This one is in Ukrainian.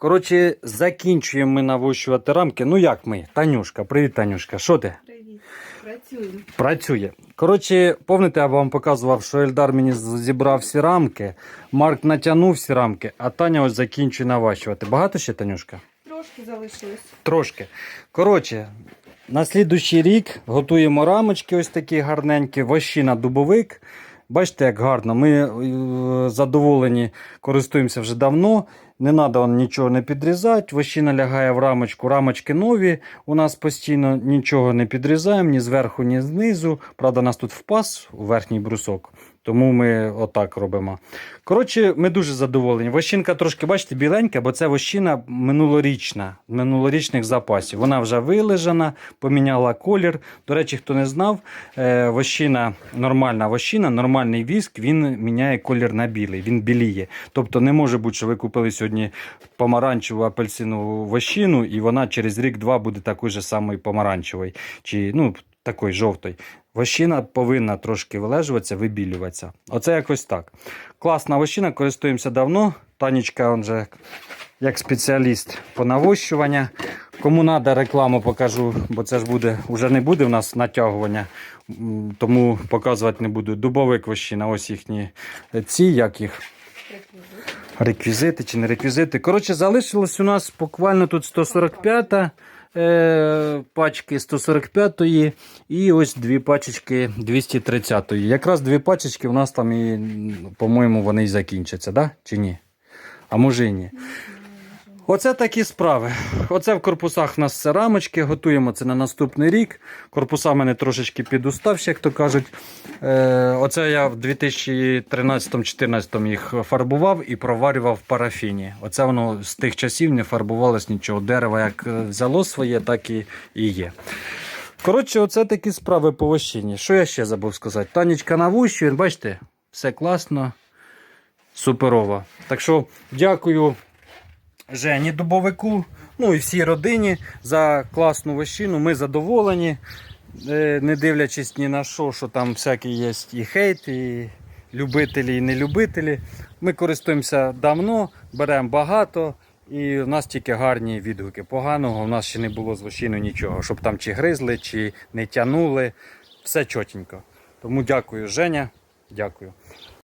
Коротше, закінчуємо ми навощувати рамки. Ну як ми? Танюшка, привіт, Танюшка. Що ти? Привіт. Працюємо. Працює. Коротше, пам'ятаєте, я вам показував, що Ельдар мені зібрав всі рамки, Марк натягнув всі рамки, а Таня ось закінчує наващувати. Багато ще, Танюшка? Трошки залишилось. Трошки. Коротше, на слідущий рік готуємо рамочки ось такі гарненькі, вощина дубовик. Бачите, як гарно. Ми е, задоволені, користуємося вже давно. Не треба нічого не підрізати. Вощина лягає в рамочку. Рамочки нові. У нас постійно нічого не підрізаємо ні зверху, ні знизу. Правда, у нас тут впас у верхній брусок. Тому ми отак робимо. Коротше, ми дуже задоволені. Вощинка трошки, бачите, біленька, бо це вощина минулорічна, минулорічних запасів. Вона вже вилежана, поміняла колір. До речі, хто не знав, е, вощина, нормальна вощина, нормальний віск, він міняє колір на білий, він біліє. Тобто не може бути, що ви купили сьогодні помаранчеву апельсинову вощину, і вона через рік-два буде такою же самою помаранчевою, чи ну, такою жовтою. Вощина повинна трошки вилежуватися, вибілюватися. Оце якось так. Класна вощина, користуємося давно. Танечка, он же як спеціаліст по навощуванню. Кому треба рекламу покажу, бо це ж буде, вже не буде в нас натягування, тому показувати не буду. Дубовик вощина, ось їхні е, ці, як їх реквізити чи не реквізити. Коротше, залишилось у нас буквально тут 145 е, пачки 145-ї і ось дві пачечки 230-ї. Якраз дві пачечки у нас там і, по-моєму, вони і закінчаться, да? чи ні? А може і ні. Оце такі справи. Оце в корпусах у нас все рамочки. Готуємо це на наступний рік. Корпуса в мене трошечки підуставші, як то кажуть. Е, оце я в 2013-2014 їх фарбував і проварював в парафіні. Оце воно з тих часів не фарбувалось нічого. Дерево як е, взяло своє, так і, і є. Коротше, оце такі справи по вощині. Що я ще забув сказати? Танечка навущує, бачите, все класно, суперово. Так що дякую. Жені Дубовику, ну і всій родині за класну вощину. Ми задоволені, Е, не дивлячись ні на що, що там всякі є і хейт, і любителі, і нелюбителі. Ми користуємося давно, беремо багато. І в нас тільки гарні відгуки. Поганого в нас ще не було з вощиною нічого, щоб там чи гризли, чи не тянули. Все чотенько. Тому дякую, Женя. Дякую.